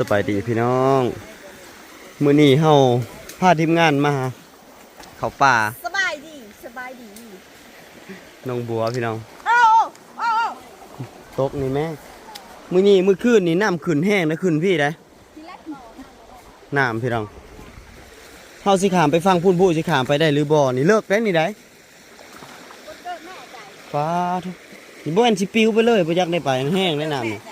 สบายดีพี่น้อง มื้อนี้เฮาพาทีมงานมา เขาป่า สบายดีสบายดีน้องบัวพี่น้องโอ้โอ้ตกนี่แม่มื้อนี้มื้อคืนนี่น้ำขึ้นแห้งนะขึ้นพี่ได้ทีแรกหมอน้ำพี่น้องเฮาสิขามไปฟังพูนผู้สิขามไปได้หรือบ่นี่เลิกแล้วนี่ได้คนเกิดแม่ใจฟ้าทุกนี่บ่แม่นสิปิวไปเลยบ่อยากได้ไปแห้งได้น้ำนี่ ใจ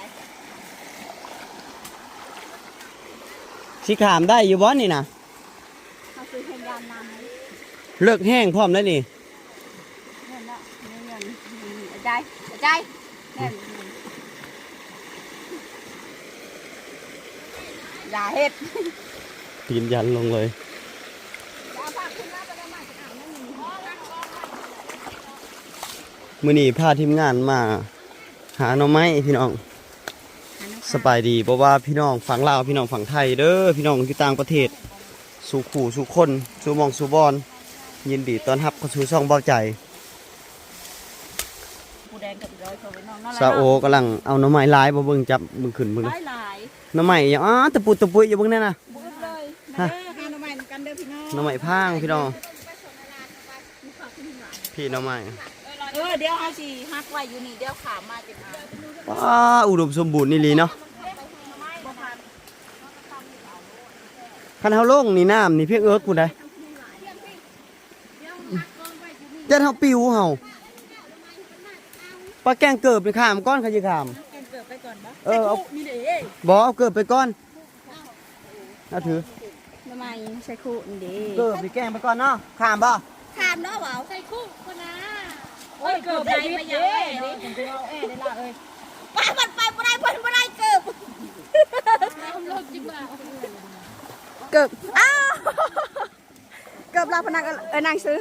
สิขามได้อยู่บ่นี่นะเขาซื้อให้ยานนำเลิกแห้งพร้อมแล้วนี่เงินละเงินใจใจแน่อย่าเฮ็ดยืนยันลงเลย อย่าพาขึ้นมาจะได้มาจะอ่านนั่นนี่มื้อนี้พาทีมงานมา หาหน่อไม้พี่น้อง สบายดีเพราะว่าพี่น้องฝั่งลาวพี่น้องฝั่งไทยเด้อพี่น้องที่ต่างประเทศ สู่ขู่สู่คน สู่หมองสู่บอนยินดีต้อนรับเข้าสู่ช่องเบาใจปูแดงกับร้อยเขาไว้น้องนั่นแหละซาโอกำลังเอาหน่อไม้ลายมาเบิ่งจับมึงขึ้นมึงหนะลายหลายหน่อไม้อย่างอ้าตะปุดตะปุยอยู่เบิ่งนั่นน่ะบุดเลยฮะมาเด้อหาหน่อไม้กันเด้อพี่น้องหน่อไม้พางพี่น้องพี่หน่อไม้เออเดี๋ยวเอาสิฮักไว้อยู่นี่เดี๋ยวขามาจะมาว้าอุดมสมบูรณ์นี่ลีเนาะ คันเฮาลงนี่น้ำนี่เพียงเอิร์กกูได้จะเฮาปิวเฮาปลาแกงเกิบไปขามก้อนเขาสิขามแกงเกิดไปก่อนบ่เออเอานี่เด้บ่เอาเกิบไปก่อนเอาถือทำไมใส่คู่นี่เด้เกิบไปแกงไปก่อนเนาะขามบ่ขามเนาะเบาใส่คู่คนนะโอ้ยเกือบได้ไปยังแอ่เด้ผมจะเอาแอ่ได้ละเอ้ยไปมันไปบ่ได้เพิ่นบ่ได้เกิบโลกจิบ่า เกิบอ้าวเกิบลาพนักเอ้ยนางซื้อ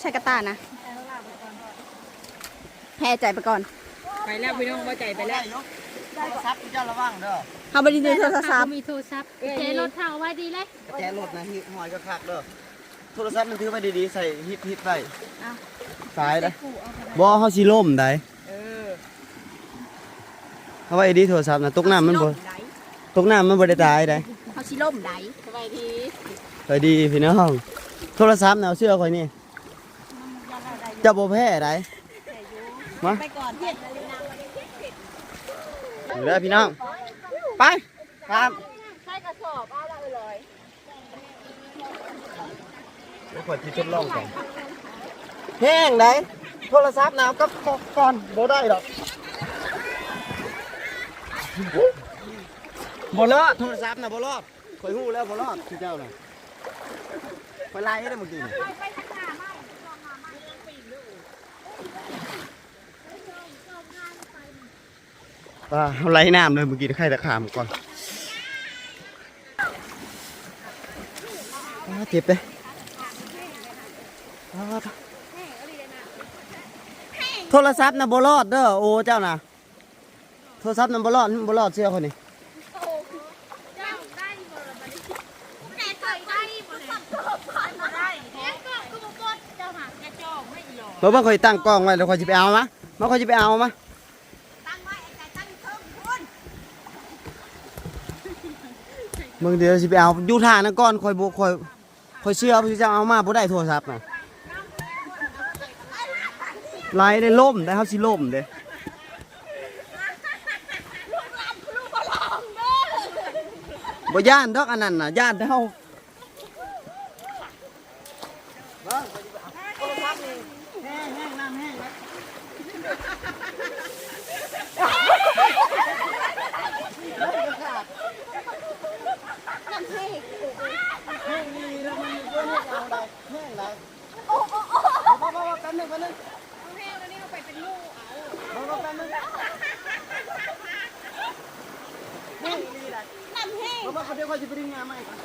ใช้กระตานะแพ้ใจไปก่อนไปแล้วพี่น้องว่าใจไปแล้วซับเจ้าระวังเด้อเฮาบ่ได้ดูโทรศัพท์มีโทรศัพท์เจรถเท่าไว้ดีเลยกระแจรถนะฮิหอยก็คักเด้อโทรศัพท์มันถือไว้ดีๆใส่ฮิตฮิตไว้สายได้บ่เฮาสิล่มได้เออเอาไว้ดีโทรศัพท์นะตกน้ำมันบ่ตกน้ำมันบ่ได้ตายได้เฮา สิล่มได้สบายดีไปดีพี่น้อง โทรศัพท์น่ะเอาเสื้อข่อยนี่เจะบ่แพ้ได้มาไปก่อนเฮ็ดอยู่เด้อพี่น้อง ไปครับใช้กระสอบเอาละเลยเดี๋ยวข่อยสิทดลองก่อนแห้งได้โทรศัพท์น่ะเอากับก่อนบ่ได้ดอกบ่รอดโทรศัพท์น่ะบ่รอด ข่อยฮู้แล้วบ่รอดพี่เจ้าน่ะข่อยไล่ได้เมื่อกี้นี่ว่าเอาไล่น้ำเลยเมื่อกี้ใครตะขามก่อนเจ็บเลยโทรศัพท์นะบ่รอดเด้อโอ้เจ้านะโทรศัพท์นะบ่รอดบ่รอดเสื้อคนนี้ แต่เคยได้บ่ได้บ่ได้แค่ก็คือบ่กดเจ้าหากระจอก ไม่อเมื่อวานข่อยตั้งกล้องไว้แล้วข่อยจะไปเอามะมาข่อยจะไปเอามะตั้งไว้ไอ้ใจตั้งเทิงคุณมึงเดี๋ยวสิไปเอาอยู่ท่านั่นก่อนข่อยบ่ข่อยข่อยเชื่อพี่จะเอามาบ่ได้โทรศัพท์นะไล่ได้ล่มได้เฮาสิล่มเด้บ่ย่านดอกอันนั้นน่ะย่านแต่าแป๊บนึงแป๊บนึง แม่แล้วนี่เอาไปเป็นลูกเอา บ่แป๊บนึง น้ำแห้ง บ่บ่เดี๋ยวข่อยสิไปดึงงานใหม่ก่อน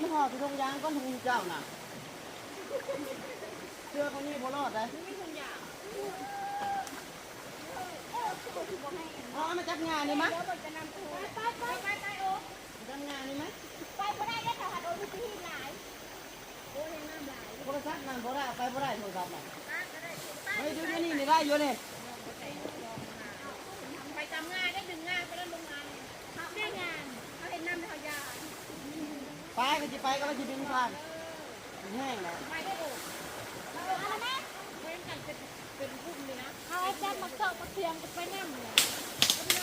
โทรศัพท์มันห่อที่ทงยางก่อนทงเจ้าน่ะเสื้อเขานี่บ่รอดได้เอามาจัดงานนี่มะไปไปไปไปโอ้จัดงานนี่มะไปบ่ได้ได้อค่ะโดนที่หลายโทรศัพท์นั่นบ่ได้เอาไปบ่ได้โทรศัพท์น่ะเฮ้ยดูอยู่นี่นี่ได้อยู่นี่ ไปก็จะไปก็จะดึงผ่านแห้งแล้วเอาแจ๊มาเกาะมาเทียมไปนั่งเลย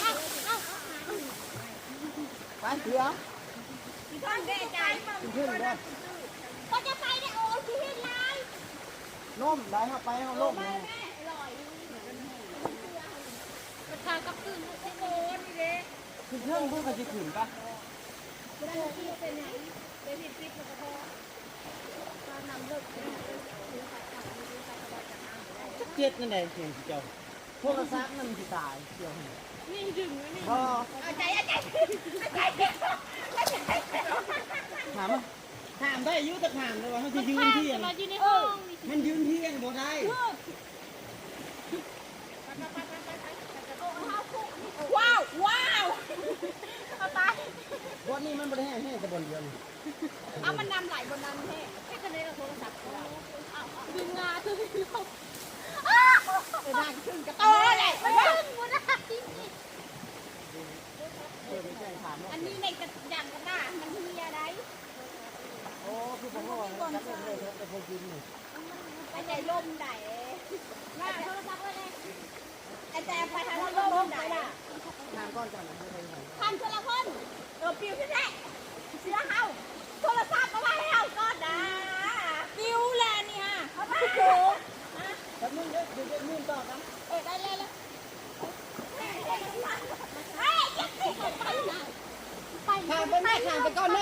เอาเอาไปเถือท่านแน่ใจขึ้นด้วยก็จะไปได้โอ้ชีวิตไรล่มได้ครับไปเอาล่มเลยประชากับตื่นโอ้โหนี่เด้ขึ้นเครื่องเพื่อเขาจะขึ้นปะเจ็ดนั่นเองเสียงเจ้าโทรศัพท์นั่นมันจะตายเกี่ยวนี่ดึงนี่พอเอาใจเอาใจเอาใจถามว่าถามได้อยุติถามเลยว่าเขาจะยืนเที่ยงมาอยู่ในห้องมันยืนเที่ยงบ่ได้ ว้าวว้าวเอาตายวันนี้มันบ่ได้แห้งแห้งแต่บนเดียวนี่เอามันนำไหลบนนั้นแท้แค่จะได้เอาโทรศัพท์เราเอาดึงงาดึงเราอ้าวเออได้ขึ้นกระโตเลยมันดึงหมดนะเออไม่ใช่ถามว่าอันนี้ในกระยังกระดาษมันมีอะไรโอ้คือผมว่าจับเล่นเลยแต่พอกินนี่ไปใจลมไหนมาโทรศัพท์ไว้เลย ไอ้แต่ไปทางโลมไหนล่ะถามก้อนจันทร์ไม่ได้ไหนพันคนละคนเออปิวขึ้นแหละเสือเฮาโทรศัพท์เอาไว้ให้เฮาก่อนนะปิวแลนี่ฮะเอาไปโผล่แต่มึงเด็กเด็กมึงต่อกันเออได้เลยแล้วเฮ้ยยังติดไปนะไปไปไหมถามไปก่อนไหม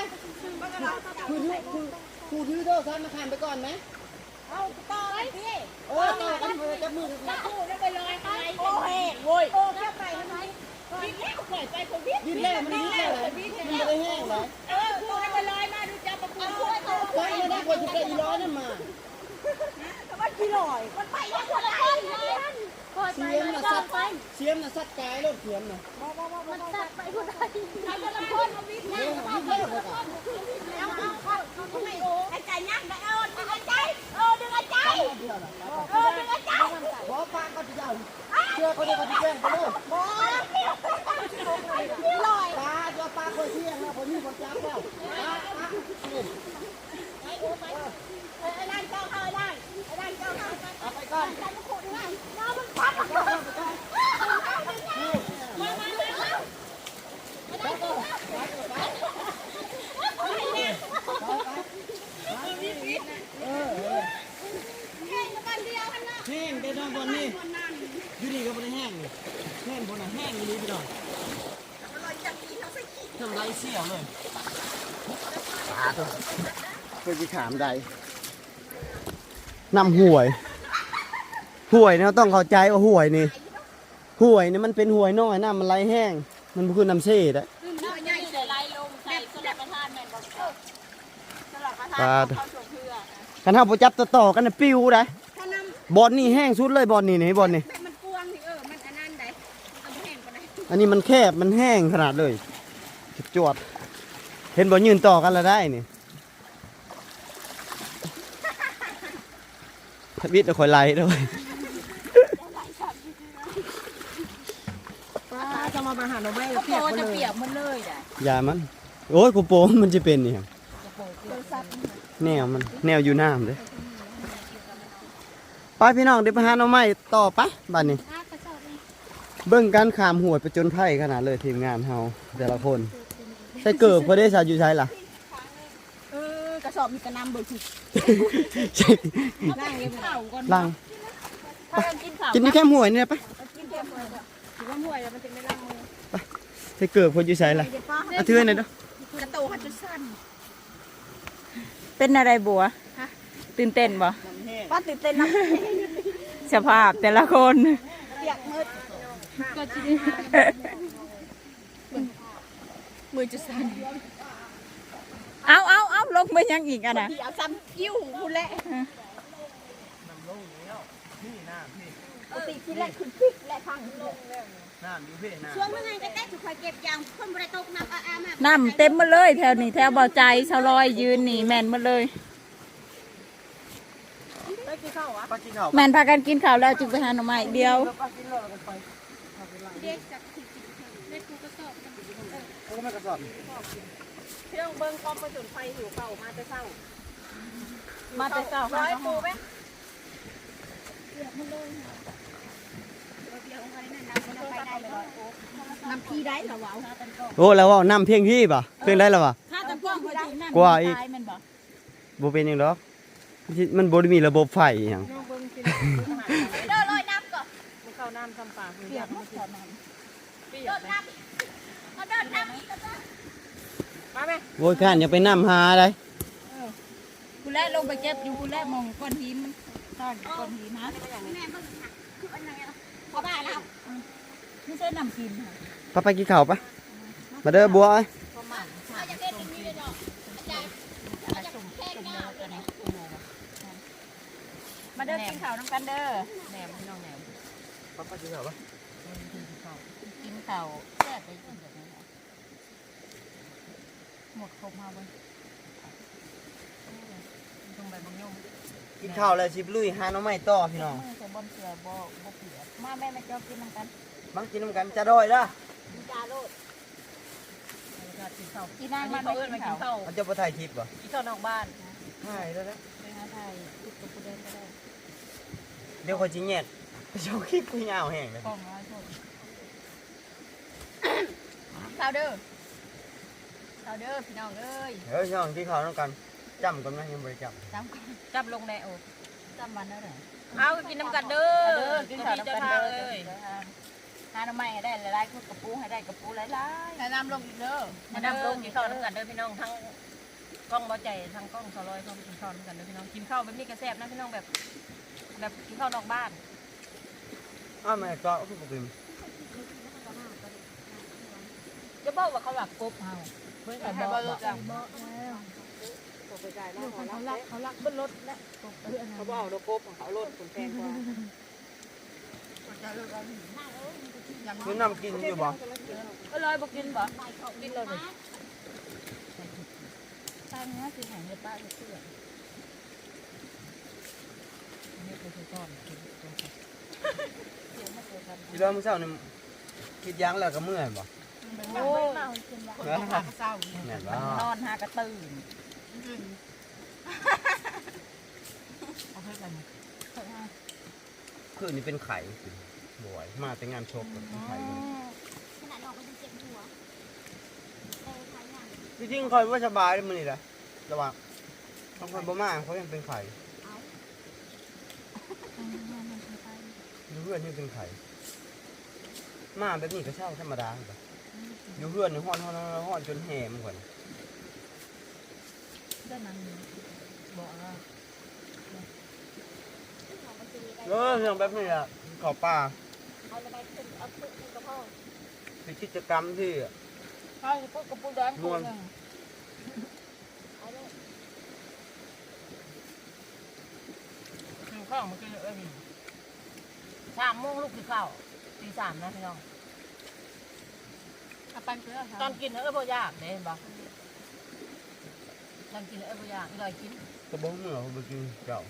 คือถือคือคือถือโทรศัพท์มาถามไปก่อนไหมเอาต่อเลยพี่เออต่อกันเถออจับมือกัน อยไปคนวิ่งยืนแล้วมันยืนแล้วมันไม่ได้แห้งเลยเออคู่ได้ไปลอยมาดูจับประกูคู่ตัวไปไม่ได้ควรจะไปอีร้อยนั่นมามันกี่ลอยมันไปยังคนละคนเลยปล่อยไปเสียมเลยน่ะจัสับดไปเสียมน่ะสัดกายรถเสียมน่ะมันจับไปผู้ใดใครจะละคนมาวิ่งแล้วเอาไปคนละคนแล้วเอาเข้าเอาทำไมโอ้ไอ้ใจยักษ์นะเออดึงไอ้ใจเออดึงไอ้ใจเดียวน่ะเออดึงไอ้ใจบอปากก็จะเจ้าเชื่อเขาได้เขาจะแจ้งไปเลยบอ ลอยปลาตัวปลาคนเที่ยงแล้วคนนี้คนจับแล้วปลาปลาเล่นไอ้นั่นเจ้าเข้าได้ไอ้นั่นเจ้าเข้าเอาไปก่อนใจมันขุดได้น้ามันพัดมามามามาไอ้นั่นเจ้าเข้าเออเออแค่กันเดียวกันนะแห้งได้น้องบอลนี่อยู่ดีก็ไม่ได้แห้งเลยแห้งบนน่ะแห้งอยู่ดีพี่น้อง ทำไรเสียวเลยปาตัวเพื่อจะขามใดนำห่วยห่วยเนี่ยต้องเข้าใจว่าห่วยนี่ห่วยเนี่ยมันเป็นห่วยน้อยน้ำมันไหลแห้ง มันคือน้ำเซ่ได้น้ำใหญ่แต่ลายลงใส่สลับประทานแม่นบอกสลับประทานปลาเข้าส่งเพื่อกันเฮาบ่จับต่อกันปิ้วได้บอลนี่แห้งสุดเลยบอลนี่นี่บอลนี่ำแบบมันกวงนี่เออมันอันนั้นได้อันนี้มันแคบมันแห้งขนาดเลย จวด เห็นบอลยืนต่อกันแล้วได้นี่ทวิตเอาคอยไล่ด้วยป้าจะมาหาหน่อไม้ก็โปจะเปียกมันเลยได้อย่ามัน โอ้ยกูโปมมันจะเป็นนี่ครับแนวมันแนวอยู่น้ำเลยไปพี่น้องเดี๋ยวไปหาหน่อไม้ต่อไปบ้านนี้อะกระสอบนี่เบิ่งการขามหัวไปจนไพ่ขนาดเลยทีมงานเฮาแต่ละคนใส่เกิบพอได้สาวอยู่ใช่ล่ะเออกระสอบมีกระนำเบิกสิใช่นั่งเลยเข่าก่อนลังถ้ากินข้าวกินที่แค่หวยนี่นะไปกินเต็มเลยถือว่าห่วยแล้วมันจะไม่ล้างมือใส่เกิบพออยู่ใช่ล่ะเอาเทื่อหน่อยเด้อกระโตหัดจุดสั้นเป็นอะไรบัวตื่นเต้นบ่ป้าตื่นเต้นนะสภาพแต่ละคนเปียกมืดก็จะ มือจุดสั้นเอาเอาเอาลงไปยังอีกอะนะเดี๋ยวซ้ำกิ้วคุณแหละปกติที่แรกคือพริกและพังน้ำอยู่พี่น้ช่วงเมื่อไงจะได้สุขเก็บยางคนบริโตกน้ำอาอามาน้ำเต็มหมาเลยแถวนี้แถวเบาใจชาวลอยยืนนี่แมนหมาเลยได้กี่ข้าววะำปลากินข้าวแมนพากันกินข้าวแล้วจึงไปหาหน่อไม้เดียวปลากินแล้วเราก็ไปเด็กจากที่เด็ กกูกระสอบโอ้ไม่กระสอบเครื่องเบิ้งคอมประจุไฟหิวเก่ามาแต่เช้า มาแต่เช้าร้อยปูไหมน้ำพี่ได้เหรอวะโอ้แล้วว่าน้ำเพียงพี่ป่ะเพียงได้แล้วป่ะถ้าตะกล้องเขาจริงนั่นกว่าอีกตายมันบ่บ่เป็นหยังดอกมันบ่ได้มีระบบไฟอหย่างน้องเบิ้งกินเด้อลอยน้ำก่อนมันเข้าน้ำทำปากมันเปียยากกหมดตอนนั้นเปียกไหมเอาเดินน้ำ โว้ยข้านอย่าไปน้ำหาได้กูแรกลงไปเก็บอยู่กูแรกมองก้อนหินมันซ่อนก้อนหินนะแม่เบิ่งค่ะคืออันไหนอะพอบ้านแล้วไม่ใช่น้ำกินค่ะไปไปกินข้าวปะมาเด้อบัวเอ้ยประมาณเอาจะเก็บอย่างนี้เลยเนาะใจเอาจะแค่เงาเลยนะมาเด้อกินข้าวน้ำกันเด้อแหนมพี่น้องแหนมไปไปกินข้าวปะกินข้าวแซ่บไปกินแบบนี้ค่ะ หมดครบมาเว้ยตรงใบบางยมกินข้าวแล้วสิลุยหาหน่อไม้ต่อพี่น้องมือจะบ่มเสือบ่บ่เปียกมาแม่มาเจ้ากินน้ำกันมากินน้ำกันจะดอยเด้อจาโรดกินข้าวกินอัน้ำนมันี้นเขาไม่เอิ้นกิมานกินข้าวข้าวมันจะบ่ถ่ายคลิปบ่กินข้าวนอกบ้านใช่แล้วนะไปหาไทยติดกับผู้เดินก็ได้เดี๋ยวค่อยสิแยกไปโชว์คลิปกูยาวแห้งเลยกล้องร้อยคนข้าวเด้อ ข้าวเด้อพี่น้องเอ้ยเฮ้ยน้องกินข้าวน้ำกันจำกันไหมยังบ่ได้จจำก่อนจับลงแน่โอ้จำวันได้ไหนเอากินน้ำกันเด้อเด้อกินข้าวน้ำกันเด้อเลยหาหน่อไม้ให้ได้หลายๆคนกระปูให้ได้กระปูหลายแนะนำลงอีกเด้อมาดำลงกินข้าวน้ำกันเด้อพี่น้องทั้งกล้องบ่ใจทั้งกล้องสลอยพร้อมกินข้าวน้ำกันเด้อพี่น้องกินข้าวแบบนี้ก็แซ่บนะพี่น้องแบบ แบบกินข้าวนอกบ้านำอ้าวแม่ก็คือบ่กินจะบอกว่าเขาหลับๆกบเฮา เพิ่นก็ให้บอกบ่ว่ารู้จักเขารักเขารักบนรถและกบเขาบอกเอาโลโก้ของเขาโลดคนแพงกว่าคือน้ำกินอยู่บ่ก็เลยบอกกินบ่กินเลยตามนี้สิแห่งในป้าจะเชื่อนี่คือคือก้อนกินทีเดียวมื้อเช้านี่คิดยั้งแล้วก็เมื่อยบ่ โอ้ยมาคนกินละเออเศร้าแม่นบ่นอนหากระตื่นเอาให้กันคือนี่เป็นไข่บ่อยมาแต่งานชกกับเป็นไข่เลยขนาดออกมันเจ็บหัวแต่ขายอย่างจริงๆคอยว่าสบายเลยมื้อนี้แหละแต่ว่าบางคนบ่มาเขายังเป็นไข่อยู่เพื่อนยังเป็นไข่มาแบบนี้ก็เช่าธรรมดาเหร ออยู่เพื่อนนี่ฮ้อนฮ้อนฮ้อนฮ้อนจนแหมก่อนด้านนั้นบอกว่าเออเรื่องแบบนี้อะเขอป่าเอาระบายขึ้นเอาขึ้นขึ้นกระเพาะเป็นกิจกรรมที่เขาจะพูดกับผู้แดงคนหนึ่งเอาเลยกินข้าวมันกินเออสามโมงลูกกินข้าวตีสามนะพี่น้อง เอาปันเกลือตอนกินเออบ่ยากเด้เห็นบ่ตอนกินเออบ่ยากอีลอยกินกระบอกเมื่อเขาไปกินเจ้า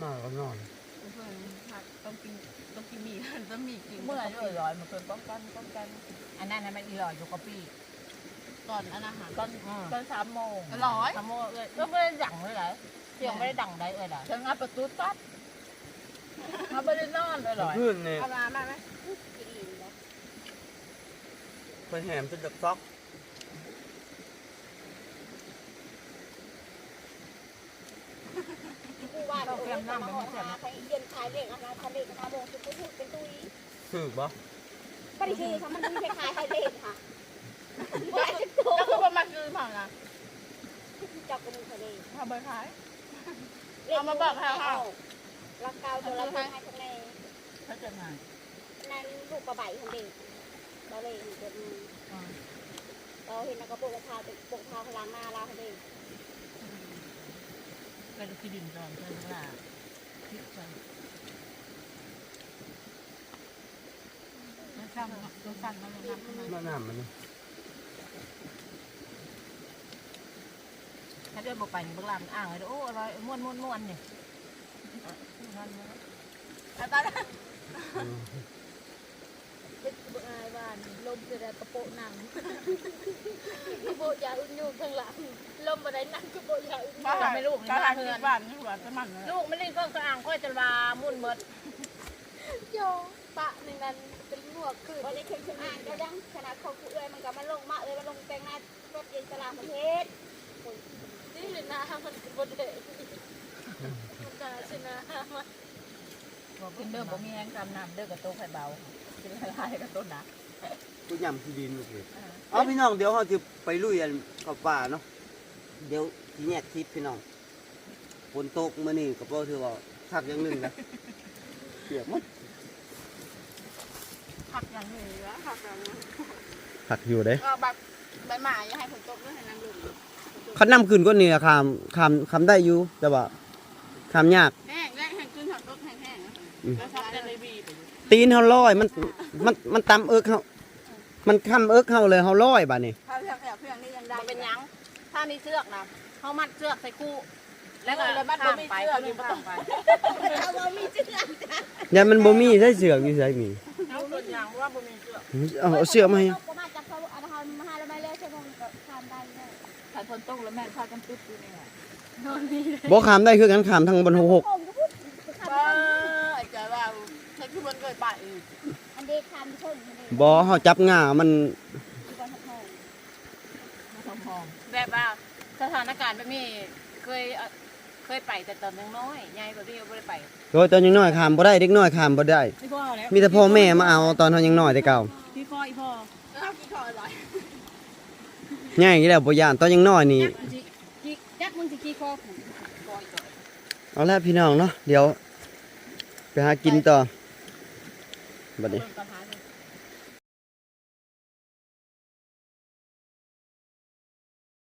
มาก็นอนต้องกินต้องกินหมี่ต้องหมี่กินเมื่อด้วยลอยมันเพิ่นป้องกันป้องกันอันนั้นน่ะมันอีลอยอยู่กับปี้ก่อนอันอาหารตอนตอนสามโมงร้อยสามโมงเอ้ยก็ไม่ได้ดังเลยเหรอเสียงไม่ได้ดังได้เอ้ยล่ะถึงเอาประตูตัดเขาไม่ได้นอนเลยหรอเพื่อนเนี่ยเอามามาไหมกินอิ่มแล้ว ไปแหมจนจะซอกกูว่าเราเตรียมน้ำไปมาใครเย็นขายเด็กอาหารทะเลกระทะโมงคือพูดเป็นตุ้ยถือบ่ปฏิคือค่ะมันไม่คล้ายๆไทยเด็กค่ะว่าจะโตก็คือประมาณคือผ่านนะจับกันทะเลทำใบขายเอามาบอกค่ะรักเกาตัวละพันให้ทะเลเขาจะมานั่นลูกปลาใบของเด็ก เราเลยเกิดเราเห็นนักกระปุกกระทาเป็นปุกเท้าพลังหน้าเราให้เด็กก็จะคิดดินก่อนเพื่อนว่าคิดก่อนไม่ช่างตัวสั่นมันนับขึ้นมามาน้ำมันถ้าเดินบอกไปบื้องลังอ่างเลยโอ้อร่อยม้วนม้วนม้วนเนี่ยแล้วตอนอืมเป็นบุญอาานลมจะแต่กระโปงหนังกระโปงยาอึนอยู่ข้างหลังลมบันไดนั่งกระโปงยาอึนบ้านไม่ลูกบ้านเพื่อนบ้านนี่หัวจะมันเลยลูกไม่เล่นเครื่องสร้างค่อยจะวามุ่นเมดโยปะหนึ่งนั้นเป็นหมวกคือวันนี้เครื่องอ่างก็ยังขนาดเขากูเอ้ยมันก็มาลงมาเอ้ยมันลงแต่งหน้ารถเย็นตลาดประเทศนี่เลยนะมันบนเด็กมันก็ชนะบอกกินเด้อบ่มีแห้งทำน้ำเด้อกับโต๊ะไข่เบา กินละลายกับโต๊ะหนักกูยำที่ดินโอเคเอาพี่น้องเดี๋ยวเราจะไปลุยกันกับป่าเนาะเดี๋ยวทีแยกคลิปพี่น้องฝนตกมื้อนี้ก็บ่ถือว่าคักอย่างหนึงนะเปียกหมดผักอย่างนี้วะผักอย่างนี้คักอยู่เด้ก็แบบใบหมาอย่าให้ฝนตกด้วยให้น้ำลงคันน้ำขึ้นก็นี่คามคามคามได้อยู่แต่ว่าคามยากแห้งแห้งแห้งขึ้นถอดตกแห้งแห้งแล้วผักจะเลยบีบ ตีนเขาลอยมันมันมันตำเอิกเขามันค้ำเอิกเขาเลยเขาลอยบ่านี่เขาเชือกเพื่อนนี่ยังได้เป็นยัง ถ้ามีเชือกนะเขามัดเชือกใส่คู่ แล้วก็เลยมัดบ่มีเชือกอยู่บ่ต้องไปเขาบ่มีเชือกจ้ะอย่ามันบ่มีใช่เสือกอยู่ใช่มีเอาส่วนหยังว่าบ่มีเชือกเอาเอาเสือกมาให้ก็มาจากเขาเอาทำมาแล้วไม่เลิกใช่บ่ก็ทำได้แน่ถ้าคนตกแล้วแม่นพากันตึ๊บอยู่นี่แหละบ่ขามได้คือกันขามทางบน66 คือมันเคยไปอีกอันเด็กทำชนอันเด็กบ่เฮาจับง่ามันที่บ้านทองมาหอมแบบว่าสถานการณ์แบบนี้เคยเอ่อเคยไปแต่ตอนยังน้อยใหญ่แบบนี้ก็ไม่ได้ไปโดยตอนยังน้อยขามบ่ได้เด็กน้อยขามบ่ได้ พี่พ่อแล้วมีแต่พ่อแม่มาเอาตอนเฮายังน้อยแต่เก่าพี่พ่ออีพ่อข้าวกี่คออร่อยใหญ่อีแล้วบ่ย่านตอนยังน้อยนี่จักมึงสิกี่คอเอาละพี่น้องเนาะเดี๋ยว ไปหากินต่อ Bali.